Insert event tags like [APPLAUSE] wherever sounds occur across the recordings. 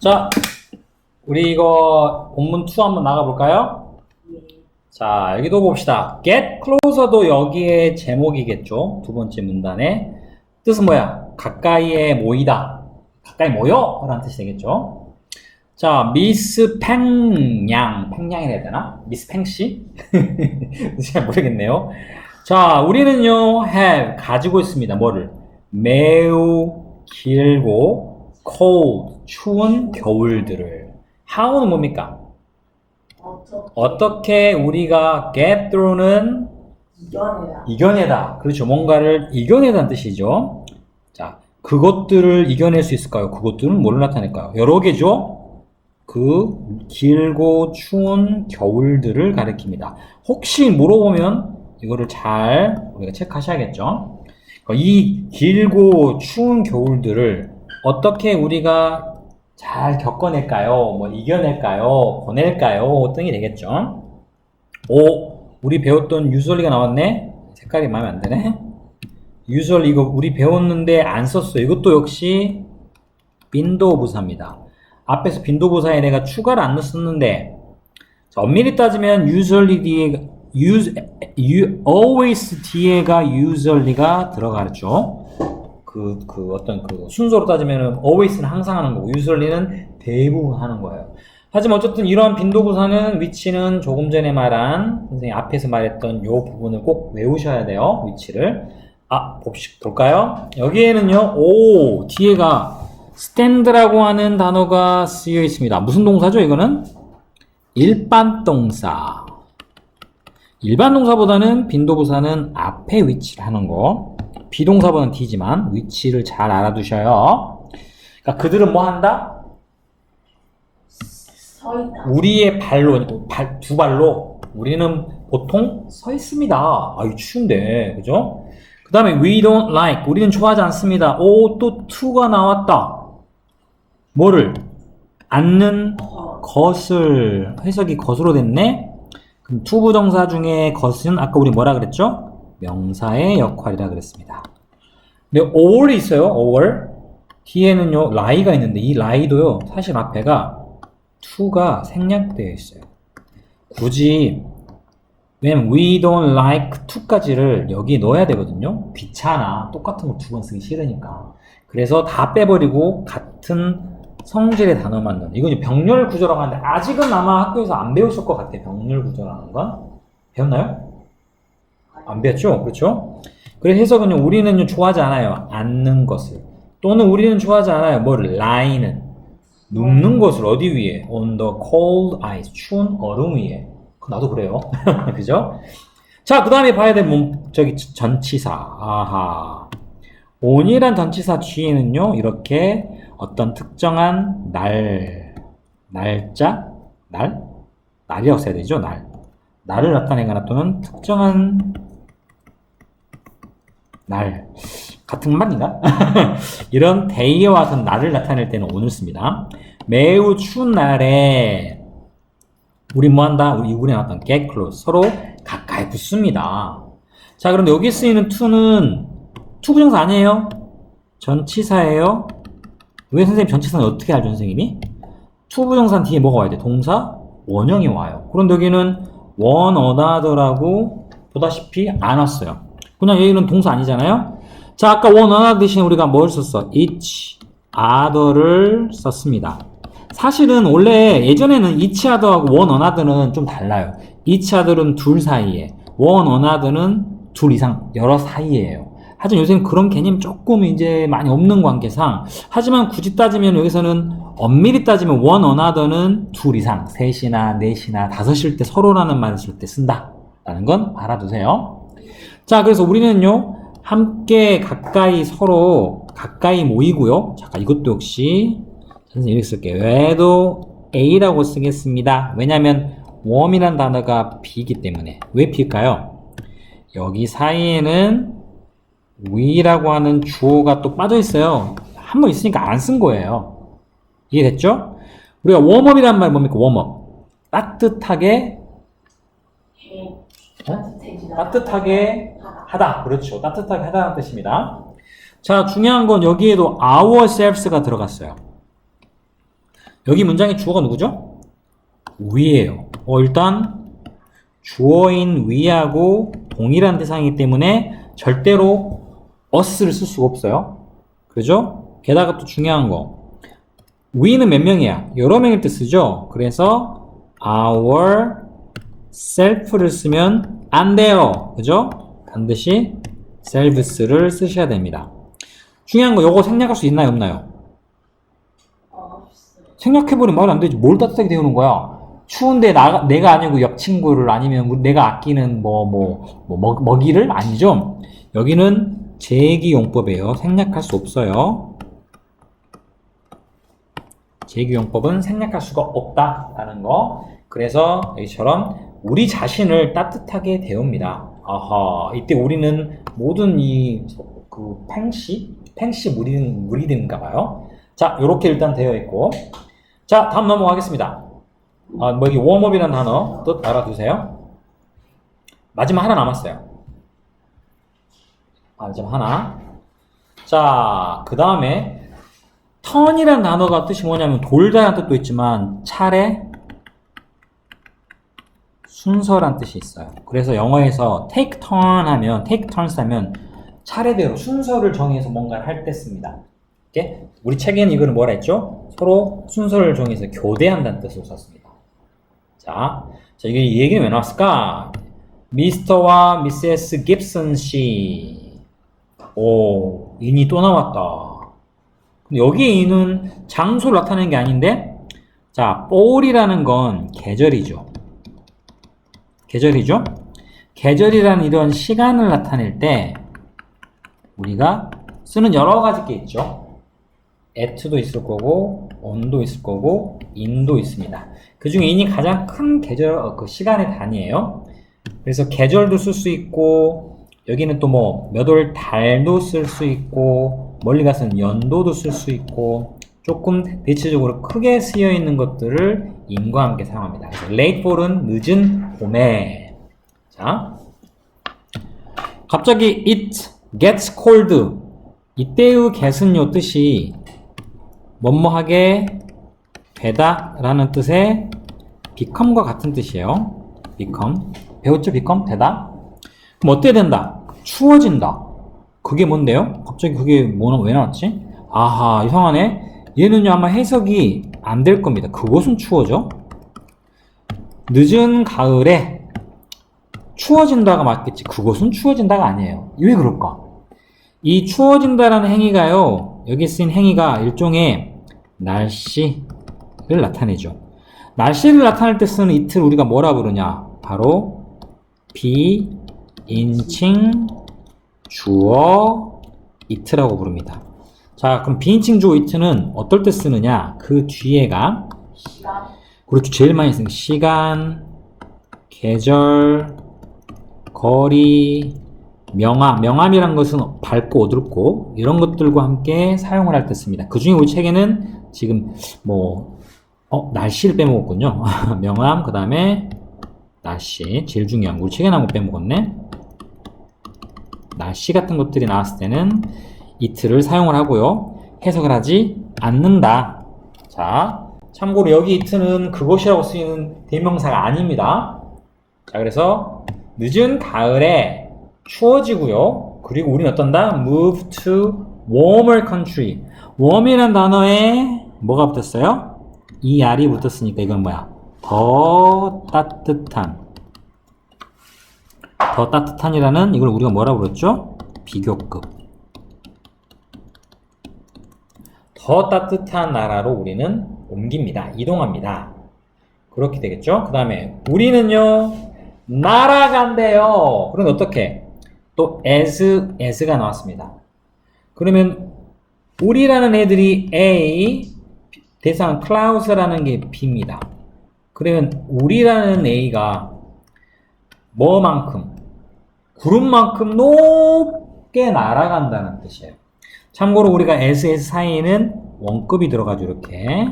자, 우리 이거 본문 2 한번 나가볼까요? 자, 여기도 봅시다. get closer도 여기에 제목이겠죠. 두 번째 문단에. 뜻은 뭐야? 가까이에 모이다. 가까이 모여! 라는 뜻이 되겠죠. 자, 미스 팽양. 팽양이라 해야 되나? 미스 팽씨? [LAUGHS] 잘 모르겠네요. 자, 우리는요, have, 가지고 있습니다. 뭐를? 매우 길고, cold, 추운 겨울들을. how는 뭡니까? 어떻게 우리가 get through는 이겨내라. 이겨내다. 그렇죠. 뭔가를 이겨내다는 뜻이죠. 자, 그것들을 이겨낼 수 있을까요? 그것들은 뭘 나타낼까요? 여러 개죠? 그 길고 추운 겨울들을 가리킵니다. 혹시 물어보면 이거를 잘 우리가 체크하셔야겠죠? 이 길고 추운 겨울들을 어떻게 우리가 잘 겪어낼까요? 뭐 이겨낼까요? 보낼까요? 등이 되겠죠? 오, 우리 배웠던 유설리가 나왔네? 색깔이 마음에 안 드네? 유설 이거 우리 배웠는데 안 썼어요. 이것도 역시 빈도 부사입니다. 앞에서 빈도 부사에 내가 추가를 안 넣었는데 자, 엄밀히 따지면 usually 뒤에 use, always 뒤에가 usually가 들어가죠. 그, 그 어떤 그 순서로 따지면 always는 항상 하는 거고 usually는 대부분 하는 거예요. 하지만 어쨌든 이러한 빈도부사는 위치는 조금 전에 말한 선생님 앞에서 말했던 요 부분을 꼭 외우셔야 돼요. 위치를. 아, 봅시, 볼까요? 여기에는요, 오, 뒤에가 stand라고 하는 단어가 쓰여 있습니다. 무슨 동사죠, 이거는? 일반 동사. 일반 동사보다는 빈도부사는 앞에 위치를 하는 거. 비동사보다는 뒤지만 위치를 잘 알아두셔요. 그러니까 그들은 뭐 한다? 서 있다. 우리의 발로, 발, 두 발로 우리는 보통 서 있습니다. 아유, 추운데. 그죠? 그 다음에 we don't like. 우리는 좋아하지 않습니다. 오, 또 to가 나왔다. 뭐를? 어, 것을 해석이 것으로 됐네? 그럼 투부정사 중에 것은 아까 우리 뭐라 그랬죠? 명사의 역할이라 그랬습니다. 근데 all이 있어요. all. 뒤에는요, lie가 있는데 이 lie도요, 사실 앞에가 to가 생략되어 있어요. 굳이 왜냐면 we don't like to까지를 여기 넣어야 되거든요. 귀찮아. 똑같은 거두번 쓰기 싫으니까. 그래서 다 빼버리고 같은 성질의 단어만 넣는. 이건 병렬 구조라고 하는데 아직은 아마 학교에서 안 배우실 것 같아요. 병렬 구조라는 건. 배웠나요? 안 배웠죠? 그렇죠? 그래서 해석은요, 우리는요, 좋아하지 않아요. 앉는 것을. 또는 우리는 좋아하지 않아요. 뭐를? lie는. 눕는 것을 어디 위에? On the cold ice. 추운 얼음 위에. 나도 그래요. [LAUGHS] 그죠? 자, 그 다음에 봐야 될 몸, 저기, 전치사. 아하. on이란 전치사 뒤에는요, 이렇게 어떤 특정한 날, 날짜? 날? 날이라고 써야 되죠, 날. 날을 나타내거나 또는 특정한 날. 같은 말인가? [LAUGHS] 이런 데이와 같은 날을 나타낼 때는 오늘 씁니다. 매우 추운 날에 우리 뭐 한다? 우리 이분에 나왔던 get close. 서로 가까이 붙습니다. 자, 그럼 여기 쓰이는 to는 투부정사 아니에요? 전치사예요? 왜 선생님 전치사는 어떻게 알죠, 선생님이? 투부정사 뒤에 뭐가 와야 돼? 동사? 원형이 와요. 그런데 여기는 one another라고 보다시피 안 왔어요. 그냥 여기는 동사 아니잖아요? 자, 아까 one another 대신 우리가 뭘 썼어? each other를 썼습니다. 사실은 원래 예전에는 each other하고 one another는 좀 달라요. each other는 둘 사이에, one another는 둘 이상, 여러 사이에요. 하지만 요새는 그런 개념 조금 이제 많이 없는 관계상, 하지만 굳이 따지면 여기서는 엄밀히 따지면 one another는 둘 이상, 셋이나 넷이나 다섯일 때 서로라는 말을 쓸 때 쓴다. 라는 건 알아두세요. 자, 그래서 우리는요, 함께 가까이 서로 가까이 모이고요. 잠깐 이것도 역시 선생님 이렇게 쓸게요. 얘도 A라고 쓰겠습니다. 왜냐면 웜이란 단어가 B이기 때문에. 왜 B일까요? 여기 사이에는 we라고 하는 주어가 또 빠져 있어요. 한 번 있으니까 안 쓴 거예요. 이해됐죠? 우리가 웜업이란 말 뭡니까? 웜업. 따뜻하게 해. 어? 따뜻하게 하다. 하다. 그렇죠. 따뜻하게 하다는 뜻입니다. 자, 중요한 건 여기에도 ourselves가 들어갔어요. 여기 문장의 주어가 누구죠? 위예요. 어, 일단 주어인 위하고 동일한 대상이기 때문에 절대로 us를 쓸 수가 없어요. 그죠? 게다가 또 중요한 거. we는 몇 명이야? 여러 명일 때 쓰죠? 그래서 our self를 쓰면 안 돼요. 그죠? 반드시 selves를 쓰셔야 됩니다. 중요한 거 요거 생략할 수 있나요? 없나요? 생략해버리면 말이 안 되지. 뭘 따뜻하게 데우는 거야? 추운데 나, 내가 아니고 옆 친구를 아니면 내가 아끼는 뭐, 뭐, 뭐 먹, 먹이를? 아니죠. 여기는 제기용법이에요. 생략할 수 없어요. 제기용법은 생략할 수가 없다라는 거. 그래서 여기처럼 우리 자신을 따뜻하게 데웁니다. 아하, 이때 우리는 모든 이, 그, 팽시? 팽시 무리든, 무리든가 봐요. 자, 요렇게 일단 되어 있고. 자, 다음 넘어가겠습니다. 아, 뭐 여기 웜업이라는 단어 뜻 알아두세요. 마지막 하나 남았어요. 마지막 하나. 자, 그 다음에 턴이라는 단어가 뜻이 뭐냐면 돌다라는 뜻도 있지만 차례, 순서란 뜻이 있어요. 그래서 영어에서 take turn 하면 take turns 하면 차례대로 순서를 정해서 뭔가를 할 때 씁니다. 오케이? 우리 책에는 이거는 뭐라 했죠? 서로 순서를 정해서 교대한다는 뜻으로 썼습니다. 자, 자 이게 이 얘기는 왜 나왔을까? 미스터와 미세스 깁슨 씨. 오, 인이 또 나왔다. 근데 여기 인은 장소를 나타내는 게 아닌데, 자, 볼이라는 건 계절이죠. 계절이죠? 계절이라는 이런 시간을 나타낼 때, 우리가 쓰는 여러 가지 게 있죠. at도 있을 거고, on도 있을 거고, in도 있습니다. 그 중에 in이 가장 큰 계절, 어, 그 시간의 단위예요. 그래서 계절도 쓸 수 있고, 여기는 또 뭐, 몇 월 달도 쓸 수 있고, 멀리 가서는 연도도 쓸 수 있고, 조금 대체적으로 크게 쓰여 있는 것들을 in과 함께 사용합니다. 그래서 late fall은 늦은 봄에. 자. 갑자기 it gets cold. 이때의 get은 요 뜻이 뭐뭐하게 되다 라는 뜻의 become과 같은 뜻이에요. become. 배웠죠? become? 되다? 그럼 어떻게 된다? 추워진다. 그게 뭔데요? 갑자기 그게 뭐, 왜 나왔지? 아하, 이상하네. 얘는요, 아마 해석이 안 될 겁니다. 그것은 추워져? 늦은 가을에 추워진다가 맞겠지. 그것은 추워진다가 아니에요. 왜 그럴까? 이 추워진다라는 행위가요, 여기 쓰인 행위가 일종의 날씨를 나타내죠. 날씨를 나타낼 때 쓰는 이틀 우리가 뭐라 부르냐? 바로 비, 인칭, 주어, 이트라고 부릅니다. 자, 그럼 비인칭 주어 이트는 어떨 때 쓰느냐? 그 뒤에가 시간. 그렇죠. 제일 많이 쓰는 게 시간, 계절, 거리, 명암. 명암이란 것은 밝고 어둡고 이런 것들과 함께 사용을 할 때 씁니다. 그 중에 우리 책에는 지금 뭐 어, 날씨를 빼먹었군요. [LAUGHS] 명암, 그 다음에 날씨, 제일 중요한 거. 우리 책에 나온 거 빼먹었네. 날씨 같은 것들이 나왔을 때는 이틀을 사용을 하고요. 해석을 하지 않는다. 자, 참고로 여기 이틀은 그것이라고 쓰이는 대명사가 아닙니다. 자, 그래서 늦은 가을에 추워지고요. 그리고 우리는 어떤다? move to warmer country. warm이라는 단어에 뭐가 붙었어요? ER이 붙었으니까 이건 뭐야? 더 따뜻한. 더 따뜻한이라는 이걸 우리가 뭐라 부르죠? 비교급. 더 따뜻한 나라로 우리는 옮깁니다. 이동합니다. 그렇게 되겠죠? 그 다음에 우리는요 날아간대요. 그럼 어떻게? 또 as, as가 나왔습니다. 그러면 우리라는 애들이 A, 대상 클라우스라는 게 B입니다. 그러면 우리라는 A가 뭐만큼? 구름만큼 높게 날아간다는 뜻이에요. 참고로 우리가 SS 사이에는 원급이 들어가죠, 이렇게.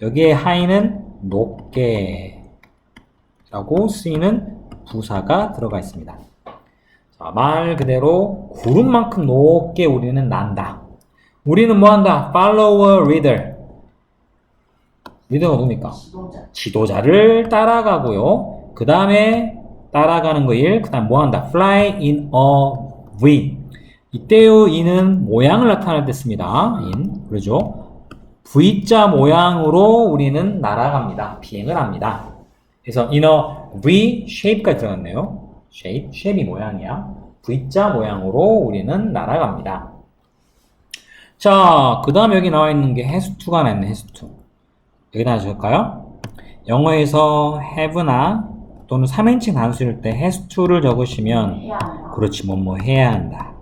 여기에 하이는 높게 라고 쓰이는 부사가 들어가 있습니다. 자, 말 그대로 구름만큼 높게 우리는 난다. 우리는 뭐 한다? follow a reader. 리더가 누굽니까? 지도자. 지도자 를 따라가고요. 그 다음에 따라가는 거 1, 그 다음 뭐 한다? fly in a V. 이때의 in은 모양을 나타낼 때 씁니다. in. 그러죠? V자 모양으로 우리는 날아갑니다. 비행을 합니다. 그래서 in a V shape까지 들어갔네요. shape, shape이 모양이야. V자 모양으로 우리는 날아갑니다. 자, 그 다음 여기 나와 있는 게 has to가 나있네, has to. 여기다 적을까요? 영어에서 have나 또는 3인칭 단수일 때 has to를 적으시면. 그렇지 뭐뭐 해야 한다.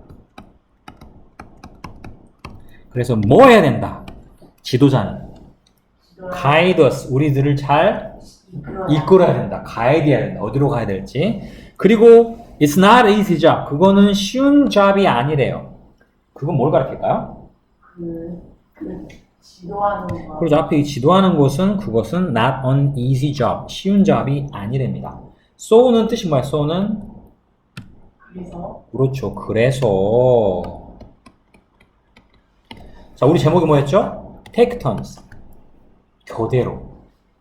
그래서 뭐 해야 된다. 지도자는 us 우리들을 잘 이끌어야 이끌어야 된다. 가이드해야 된다. 어디로 가야 될지. 그리고 it's not easy job. 그거는 쉬운 잡이 아니래요. 그건 뭘 가르칠까요? 그, 그 지도하는. 그리고 앞에 이 지도하는 곳은 그것은 not an easy job. 쉬운 잡이 아니랍니다. so는 뜻이 뭐야? so는 그래서 그렇죠. 그래서 자, 우리 제목이 뭐였죠? take turns. 교대로.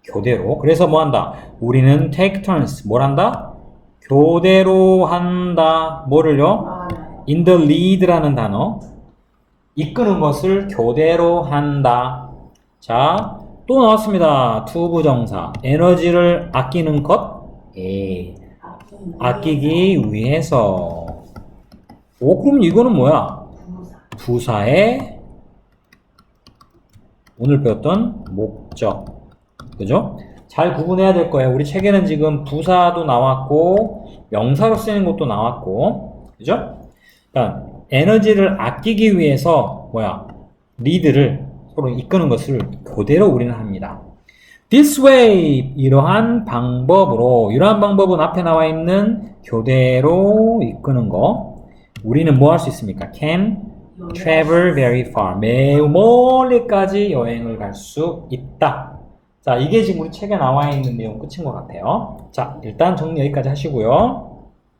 교대로. 그래서 뭐 한다? 우리는 take turns. 뭘 한다? 교대로 한다. 뭐를요? 말하나요? in the lead라는 단어. 이끄는 것을 교대로 한다. 자, 또 나왔습니다. 투부정사. 에너지를 아끼는 것. 예. 아끼기. 위해서. 오, 그럼 이거는 뭐야? 부사. 부사의 오늘 배웠던 목적. 그죠? 잘 구분해야 될 거예요. 우리 책에는 지금 부사도 나왔고, 명사로 쓰이는 것도 나왔고, 그죠? 그러니까 에너지를 아끼기 위해서, 뭐야, 리드를 서로 이끄는 것을 그대로 우리는 합니다. This way, 이러한 방법으로, 이러한 방법은 앞에 나와 있는 교대로 이끄는 거. 우리는 뭐 할 수 있습니까? Can travel very far. 매우 멀리까지 여행을 갈 수 있다. 자, 이게 지금 우리 책에 나와 있는 내용 끝인 것 같아요. 자, 일단 정리 여기까지 하시고요.